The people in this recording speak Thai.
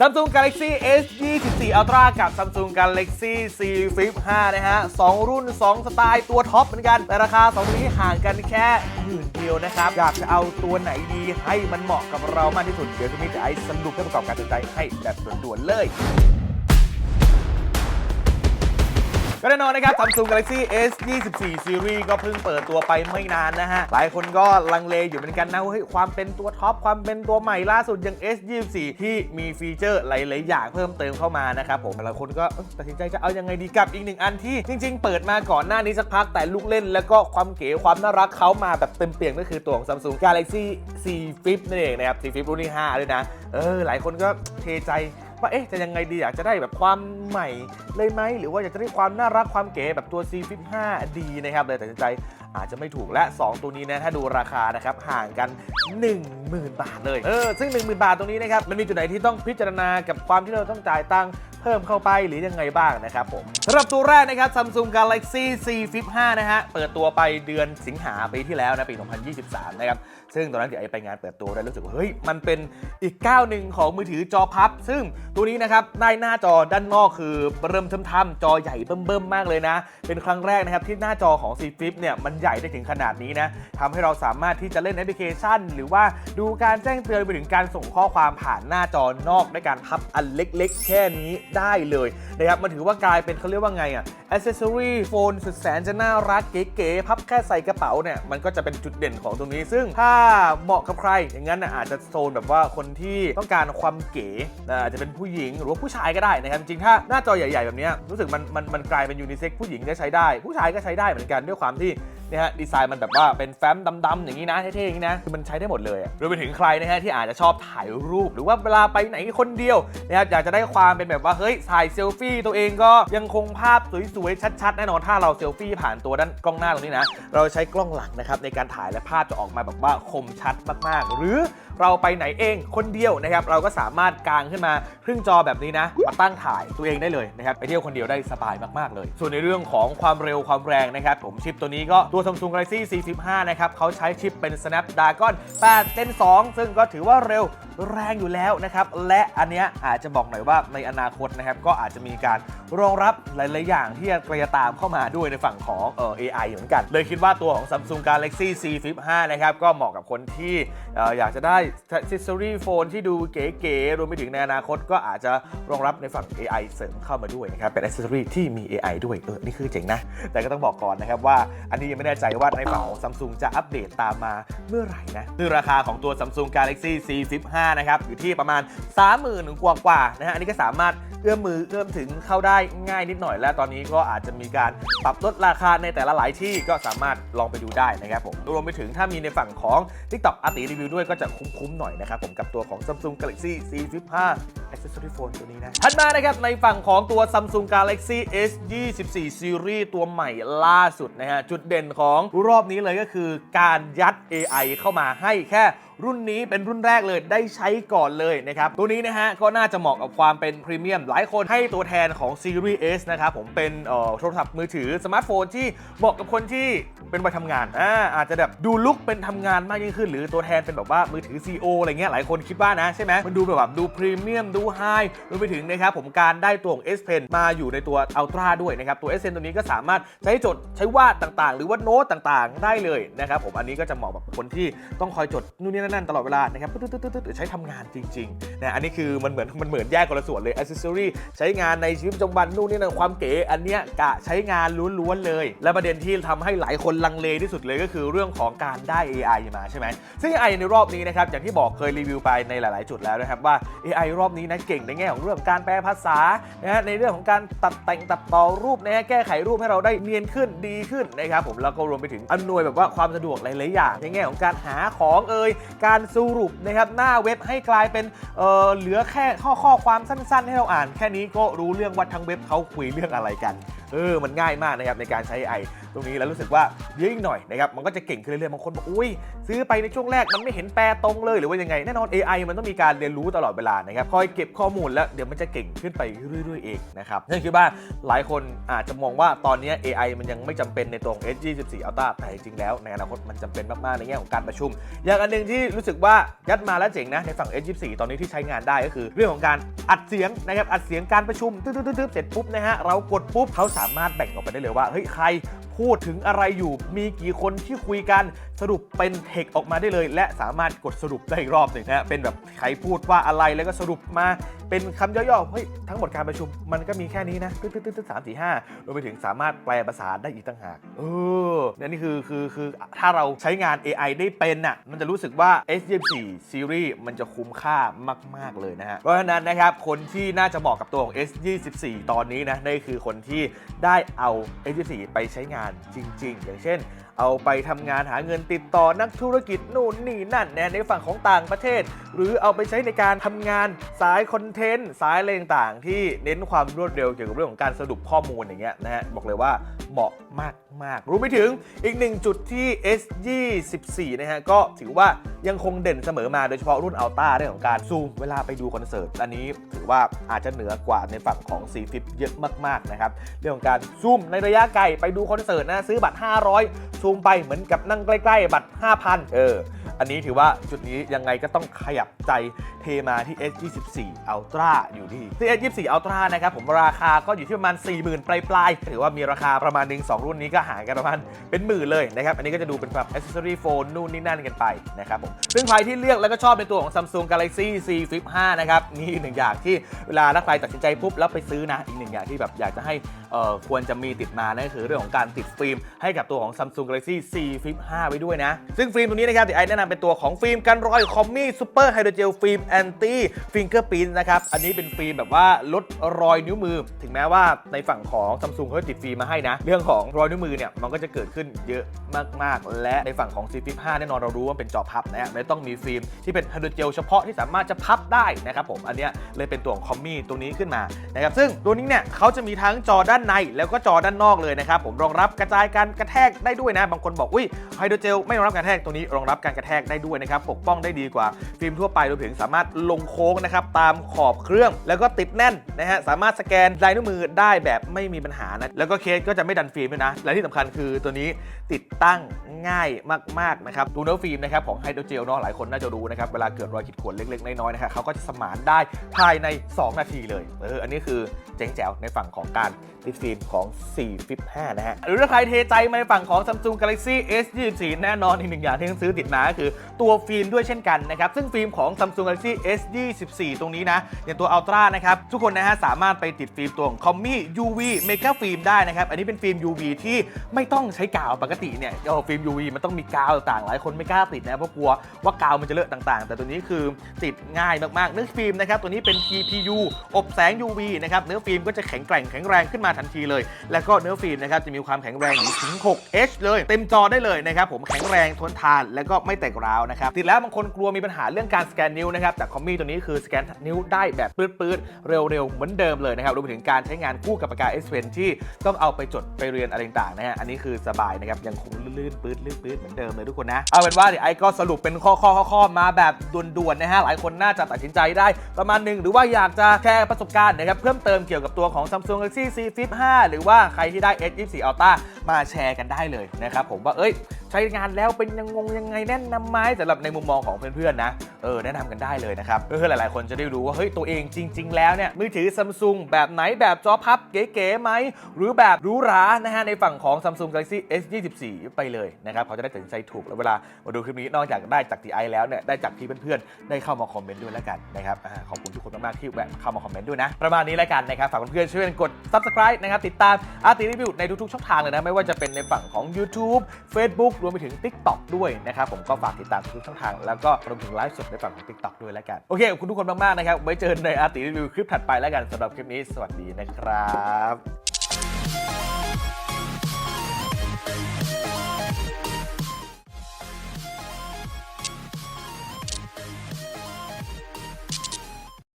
Samsung Galaxy S 24 Ultra กับ Samsung Galaxy C Flip 5 นะฮะ 2 รุ่น 2 สไตล์ตัวท็อปเหมือนกันแต่ราคา 2 นี้ห่างกันแค่หมื่นเดียวนะครับ อยากจะเอาตัวไหนดีให้มันเหมาะกับเรามากที่สุด เดี๋ยวจะมีจะไอ้สรุปเพื่อประกอบการตัดสินใจให้แบบด่วนๆเลย ก็แน่นอนนะครับ Samsung Galaxy S 24 Series ก็เพิ่งเปิดตัวไปไม่นานนะฮะ หลายคนก็ลังเลอยู่เหมือนกันนะว่าเฮ้ยความเป็นตัวท็อป ความเป็นตัวใหม่ล่าสุดอย่าง S 24ที่มีฟีเจอร์หลาย ๆ อย่างเพิ่มเติมเข้ามานะครับผมหลายคนก็ตัดสินใจจะเอายังไงดีกับอีกหนึ่งอันที่ จริง ๆ เปิดมาก่อนหน้านี้สักพักแต่ลูกเล่น แล้วก็ความเก๋ความน่ารักเขามาแบบเต็มเปี่ยมก็คือตัวของ Samsung Galaxy C Flip นั่นเองนะครับ C Flip รุ่นที่5ด้วยนะเออหลายคนก็เทใจ ว่าเอ๊ะจะยังไงดีอยากจะได้แบบความใหม่เลยไหมหรือว่าอยากจะได้ความน่ารักความเก๋แบบตัว C Flip 5ดีนะครับเลยตัดสินใจอาจจะไม่ถูกและ 2 ตัวนี้นะถ้าดูราคานะครับห่างกัน 10,000 บาทเลยเออซึ่ง 10,000 บาทตรงนี้นะครับมันมีจุดไหนที่ต้องพิจารณากับความที่เราต้องจ่ายตังค์ พิ่มเข้าไปหรือยังไงบ้างนะครับผมสำหรับตัวแรกนะครับ Samsung Galaxy C Flip 5นะฮะ เปิดตัวไปเดือนสิงหาปีที่แล้วนะปี 2023 นะครับ ซึ่งตอนนั้นเดี๋ยวไอ้ไปงานเปิดตัวได้รู้สึกว่า เฮ้ย มันเป็นอีกก้าวหนึ่งของมือถือจอพับ ซึ่งตัวนี้นะครับ ได้หน้าจอด้านนอกคือเริ่มทำๆจอใหญ่เบิ่มๆมากเลยนะ เป็นครั้งแรกนะครับที่หน้าจอของ C Flip เนี่ยมันใหญ่ได้ถึงขนาดนี้นะทำให้เราสามารถที่จะเล่นแอปพลิเคชัน หรือว่าดูการแจ้งเตือนไปถึงการส่งข้อความผ่านหน้าจอนอกด้วยการพับอันเล็ก ๆ แค่นี้ได้เลยนะครับมันถือว่ากลายเป็นเขาเรียกว่าไงอะ accessory โฟนสุดแสนจะน่ารักเก๋ๆพับแค่ใส่กระเป๋าเนี่ยมันก็จะเป็นจุดเด่นของตรงนี้ ซึ่งถ้าเหมาะกับใครอย่างนั้นนะอาจจะโซนแบบว่าคนที่ต้องการความเก๋อาจจะเป็นผู้หญิงหรือว่าผู้ชายก็ได้นะครับจริงๆถ้าหน้าจอใหญ่ ๆ แบบนี้รู้สึกมันมันมันกลายเป็นยูนิเซ็กผู้หญิงก็ใช้ได้ ผู้ชายก็ใช้ได้เหมือนกันด้วยความที่ เนี่ยฮะดีไซน์มันแบบว่าเป็นแฟ้มดำๆอย่างนี้นะเท่ๆอย่างนี้นะคือมันใช้ได้หมดเลยรวมไปถึงใครนะฮะที่อาจจะชอบถ่ายรูป หรือว่าเวลาไปไหนคนเดียวนะครับอยากจะได้ความเป็นแบบว่าเฮ้ยถ่ายเซลฟี่ตัวเองก็ยังคงภาพสวยๆชัดๆแน่นอนถ้าเราเซลฟี่ผ่านตัวด้านกล้องหน้าตรงนี้นะเราใช้กล้องหลังนะครับในการถ่ายและภาพจะออกมาแบบว่าคมชัดมากๆ หรือเราไปไหนเองคนเดียวนะครับเราก็สามารถกางขึ้นมาครึ่งจอแบบนี้นะมาตั้งถ่ายตัวเองได้เลยนะครับไปเที่ยวคนเดียวได้สบายมากๆเลย ส่วนในเรื่องของความเร็วความแรงนะครับผมชิปตัวนี้ก็ตตัว Samsung Galaxy 45 นะครับเขาใช้ชิปเป็น Snapdragon 8 Gen 2 ซึ่งก็ถือว่าเร็ว แรงอยู่แล้วนะครับ และอันเนี้ยอาจจะบอกหน่อยว่าในอนาคตนะครับ ก็อาจจะมีการรองรับหลาย ๆ อย่างที่จะตามเข้ามาด้วยในฝั่งของเอ่อ AI เหมือนกัน เลยคิดว่าตัวของ Samsung Galaxy C Flip 5 นะครับ ก็เหมาะกับคนที่เอ่ออยากจะได้ accessory phone ที่ดูเก๋ ๆ รวมไปถึงในอนาคตก็อาจจะรองรับในฝั่ง AI เสริมเข้ามาด้วยนะครับ เป็น accessory ที่มี AI ด้วยเออนี่คือเจ๋งนะ แต่ก็ต้องบอกก่อนนะครับว่าอันนี้ยังไม่แน่ใจว่าในฝั่งของ Samsung จะอัปเดตตามมาเมื่อไหร่นะคือราคาของตัว Samsung Galaxy C Flip 5นะครับอยู่ที่ประมาณ 30,000กว่ากว่านะฮะอันนี้ก็สามารถเอื้อมมือเอื้อมถึงเข้าได้ง่ายนิดหน่อย และตอนนี้ก็อาจจะมีการปรับลดราคาในแต่ละหลายที่ก็สามารถลองไปดูได้นะครับผมรวมไปถึงถ้ามีในฝั่งของ TikTok อาติรีวิวด้วยก็จะคุ้มๆหน่อยนะครับผมกับตัวของ Samsung Galaxy C Flip 5 Accessory Phone ตัวนี้นะถัดมานะครับในฝั่งของตัว Samsung Galaxy S 24 Series ตัวใหม่ล่าสุดนะฮะจุดเด่นของรอบนี้เลยก็คือการยัด AI เข้ามาให้แค่ รุ่นนี้เป็นรุ่นแรกเลยได้ใช้ก่อนเลยนะครับ ตัวนี้นะฮะก็น่าจะเหมาะกับความเป็นพรีเมียม หลายคนให้ตัวแทนของ Series S นะครับ ผมเป็นโทรศัพท์มือถือสมาร์ทโฟนที่เหมาะกับคนที่เป็นวัยทำงานอ่าอาจจะแบบดูลุกเป็นทำงานมากยิ่งขึ้น หรือตัวแทนเป็นแบบว่ามือถือ CO อะไรเงี้ยหลายคนคิดว่านะใช่ไหมมันดูแบบดูพรีเมียมดูไฮรวมไปถึงนะครับผมการได้ตัวของ S Pen มาอยู่ในตัว Ultra ด้วยนะครับตัว S Pen ตัวนี้ก็สามารถใช้จดใช้วาดต่างๆ หรือว่าโน้ตต่างๆ ได้เลยนะครับผมอันนี้ก็จะเหมาะกับคนที่ต้องคอยจดนู่นนี่นั่นตลอดเวลานะครับตึ๊ดๆๆๆใช้ทำงานจริงๆนะอันนี้คือมันเหมือนมันเหมือนแยกคนละส่วนเลย accessory ใช้งานในชีวิตประจำวันนู่นนี่นั่นความเก๋อันเนี้ยกะใช้งานล้วนๆเลย และประเด็นที่ทำให้หลายคนลังเลที่สุดเลยก็คือเรื่องของการได้ AI มาใช่ไหมซึ่ง AI ในรอบนี้นะครับอย่างที่บอกเคยรีวิวไปในหลาย ๆ จุดแล้วนะครับว่า AI รอบนี้นะเก่งในแง่ของเรื่องการแปลภาษานะฮะในเรื่องของการตัดแต่งตัดต่อรูปนะฮะแก้ไขรูปให้เราได้เนียนขึ้นดีขึ้นนะครับผมแล้วก็รวมไปถึงอำนวยแบบว่าความสะดวกหลายๆอย่างในแง่ของการหาของเอ่ยการสรุปนะครับหน้าเว็บให้กลายเป็นเเหลือแค่ข้อข้อความสั้น ๆ ให้เราอ่าน แค่นี้ก็รู้เรื่องว่าทั้งเว็บเขาคุยเรื่องอะไรกันเออมันง่ายมากนะครับในการใช้ AI ตรงนี้แล้วรู้สึกว่าเดี๋ยวอีกหน่อยนะครับมันก็จะเก่งขึ้นเรื่อยๆบางคนบอกอุ้ยซื้อไปในช่วงแรกมันไม่เห็นแปลตรงเลยหรือว่ายังไงแน่นอน AI มันต้องมีการเรียนรู้ตลอดเวลานะครับคอยเก็บข้อมูลแล้วเดี๋ยวมันจะเก่งขึ้นไปเรื่อยๆเองนะครับนั่นคือว่าหลายคนอาจจะมองว่าตอนนี้ AI มันยังไม่จำเป็นในตรง S24 Ultra แต่จริงๆแล้วในอนาคตมันจำเป็นมากๆในแง่ของการประชุม อย่างอันหนึ่งที่รู้สึกว่ายัดมาแล้วเจ๋งนะในฝั่ง S24 ตอนนี้ที่ใช้งานได้ก็คือ เรื่องของการอัดเสียงนะครับอัดเสียงการประชุมตึ๊ดๆๆเสร็จปุ๊บนะฮะเรากดปุ๊บเขาสามารถแบ่งออกไปได้เลยว่าเฮ้ยใครพูดถึงอะไรอยู่ มีกี่คนที่คุยกันสรุปเป็นเทคออกมาได้เลย และสามารถกดสรุปได้อีกรอบหนึ่งนะฮะเป็นแบบใครพูดว่าอะไรแล้วก็สรุปมาเป็นคำย่อๆเฮ้ยทั้งหมดการประชุมมันก็มีแค่นี้นะตึ๊ดๆๆสามสี่ห้ารวมไปถึงสามารถแปลภาษาได้อีกต่างหากเออเนี่ยนี่คือคือคือถ้าเราใช้งาน AI ได้เป็นน่ะมันจะรู้สึกว่า S24 Series มันจะคุ้มค่ามาก ๆ เลยนะฮะเพราะฉะนั้นนะครับคนที่น่าจะเหมาะกับตัวของ S24 ตอนนี้นะนั่คือคนที่ได้เอา A24 ไปใช้งานจริง ๆ อย่างเช่น เอาไปทำงานหาเงินติดต่อนักธุรกิจนู่นนี่นั่นในฝั่งของต่างประเทศ หรือเอาไปใช้ในการทำงานสายคอนเทนต์สายอะไรต่างๆที่เน้นความรวดเร็วเกี่ยวกับเรื่องของการสรุปข้อมูลอย่างเงี้ยนะฮะบอกเลยว่าเหมาะ มากมากรู้ไปถึงอีกหนึ่งจุดที่ S24 นะฮะ ก็ถือว่ายังคงเด่นเสมอมาโดยเฉพาะรุ่นอัลต้าเรื่องของการซูมเวลาไปดูคอนเสิร์ต อันนี้ถือว่าอาจจะเหนือกว่าในฝั่งของ C Flip เยอะมาก ๆ นะครับ เรื่องของการซูมในระยะไกลไปดูคอนเสิร์ตนะซื้อบัตร 500 ซูมไปเหมือนกับนั่งใกล้ ๆ บัตร 5,000 เออ อันนี้ถือว่าจุดนี้ยังไงก็ต้องขยับใจเทมาที่ S24 Ultra อยู่ที่ที่ S24 Ultra นะครับผมราคาก็อยู่ที่ประมาณ40,000ปลายๆถือว่ามีราคาประมาณหนึ่งสองรุ่นนี้ก็หารกันประมาณเป็นหมื่นเลยนะครับ อันนี้ก็จะดูเป็นแบบ accessory phone นู่นนี่นั่นกันไปนะครับผมซึ่งใครที่เลือกแล้วก็ชอบในตัวของ Samsung Galaxy Z Flip 5 นะครับนี่หนึ่งอย่างที่เวลาถ้าใครตัดสินใจปุ๊บแล้วไปซื้อนะอีกหนึ่งอย่างที่แบบอยากจะให้เอ่อควรจะมีติดมานั่นก็คือเรื่องของการติดฟิล์มให้กับตัวของ Samsung Galaxy Z Flip 5 ไว้ด้วยนะ ซึ่งฟิล์มตัวนี้นะครับที่ไอแนะนำเป็นตัวของฟิล์มกันรอยคอมมี่ซูเปอร์ไฮโดรเจลฟิล์มแอนตี้ฟิงเกอร์พินนะครับอันนี้เป็นฟิล์มแบบว่าลดรอยนิ้วมือ ถึงแม้ว่าในฝั่งของ Samsung เขาติดฟิล์มมาให้นะ เรื่องของรอยนิ้วมือเนี่ยมันก็จะเกิดขึ้นเยอะมากๆ และในฝั่งของ Z Flip 5แน่นอนเรารู้ว่าเป็นจอพับนะฮะไม่ต้องมีฟิล์มที่เป็นไฮโดรเจลเฉพาะที่สามารถจะพับได้นะครับผมอันเนี้ยเลยเป็นตัวของคอมมี่ตรงนี้ขึ้นมานะครับซึ่งตัวนี้เนี่ยเขาจะมีทั้งจอด้านในแล้วก็จอด้านนอกเลยนะครับผมรองรับกระจายการกระแทกได้ด้วยนะ บางคนบอกอุ้ยไฮโดรเจลไม่รองรับการกระแทกตัวนี้รองรับการกระแทกได้ด้วยนะครับปกป้องได้ดีกว่าฟิล์มทั่วไปรวมถึงสามารถลงโค้งนะครับตามขอบเครื่องแล้วก็ติดแน่นนะฮะสามารถสแกนลายนิ้วมือได้แบบไม่มีปัญหานะแล้วก็เคสก็จะไม่ดันฟิล์มด้วยนะ และที่สำคัญคือตัวนี้ติดตั้งง่ายมากๆนะครับตัวเนื้อฟิล์มนะครับของไฮโดรเจลเนาะหลายคนน่าจะรู้นะครับเวลาเกิดรอยขีดข่วนเล็กๆ น้อยๆนะครับเขาก็จะสมานได้ภายใน 2 นาทีเลยเอออันนี้คือเจ๋งแจ๋วในฝั่งของการติดฟิล์มของ4 Flip 5นะฮะหรือถ้าใครเทใจมาในฝั่งของ Samsung Galaxy S24 แน่นอนอีกหนึ่งอย่างที่ต้องซื้อติดมาก็คือตัวฟิล์มด้วยเช่นกันนะครับซึ่งฟิล์มของ Samsung Galaxy S24 ตรงนี้นะอย่างตัว Ultra นะครับทุกคนนะฮะสามารถไปติดฟิล์มตัวของ Commi UV Mega Film ได้นะครับอันนี้เป็นฟิล์ม UV ที่ไม่ต้องใช้กาวปกติเนี่ยเออฟิล์ม UV มันต้องมีกาวต่างๆ หลายคนไม่กล้าติดนะเพราะกลัวว่ากาวมันจะเลอะต่างๆ แต่ตัวนี้คือติดง่ายมากๆ เนื้อฟิล์มนะครับตัวนี้เป็น TPU อบแสง UV นะครับเนื้อฟิล์มก็จะแข็งแกร่งแข็งแรงขึ้นมาทันทีเลย แล้วก็เนื้อฟิล์มนะครับจะมีความแข็งแรงอยู่ถึง 6H เลยเต็มจอได้เลยนะครับผมแข็งแรงทนทานแล้วก็ไม่แตกร้าวนะครับติดแล้วบางคนกลัวมีปัญหาเรื่องการสแกนนิ้วนะครับแต่คอมมี่ตัวนี้คือสแกนนิ้วได้แบบปื๊ดๆเร็วๆเหมือนเดิมเลยนะครับรวมไปถึงการใช้งานคู่กับปากกา S Pen ที่ต้องเอาไปจดไปเรียนอะไรต่างๆนะฮะอันนี้คือสบายนะครับยังคงลื่นๆปื๊ดลื่นปื๊ดเหมือนเดิมเลยทุกคนนะเอาเป็นว่าเดี๋ยวไอ้ก็สรุปเป็นข้อข้อข้อมาแบบด่วนๆนะฮะหลายคนน่าจะตัดสินใจได้ประมาณหนึ่งหรือว่าอยากจะแชร์ประสบการณ์นะครับเพิ่มเติมเกี่ยวกับตัวของ Samsung Galaxy Z Flip 5 หรือว่าใครที่ได้ S24 Ultra มาแชร์กันได้เลยนะครับผมว่าเอ้ย ใช้งานแล้วเป็นยังงงยังไงแน่นำไหมสำหรับในมุมมองของเพื่อนๆนะเออแนะนำกันได้เลยนะครับเพื่อหลายๆ คนจะได้รู้ว่าเฮ้ยตัวเองจริง ๆ แล้วเนี่ยมือถือซัมซุงแบบไหนแบบจอพับเก๋ๆไหมหรือแบบหรูหรานะฮะในฝั่งของ Samsung Galaxy S24 ไปเลยนะครับเขาจะได้ตัดสินใจถูกแล้วเวลามาดูคลิปนี้นอกจากได้จากทีไอแล้วเนี่ยได้จากที่เพื่อนๆได้เข้ามาคอมเมนต์ด้วยแล้วกันนะครับขอบคุณทุกคนมากๆที่แวะเข้ามาคอมเมนต์ด้วยนะประมาณนี้แล้วกันนะครับฝากเพื่อนๆช่วยกันกด subscribe นะครับติดตามอาร์ติรีวิวในทุกๆช่องทางเลยนะไม่ว่าจะเป็นในฝั่งของ YouTube Facebook รวมไปถึง TikTok ด้วยนะครับผมก็ฝากติดตามทุกช่องทาง แล้วก็รวมถึงไลฟ์สดในฝั่งของ TikTok ด้วยแล้วกันโอเคขอบคุณทุกคนมากๆนะครับไว้เจอกันในอาร์ติรีวิวคลิปถัดไปแล้วกันสำหรับคลิปนี้สวัสดีนะครับ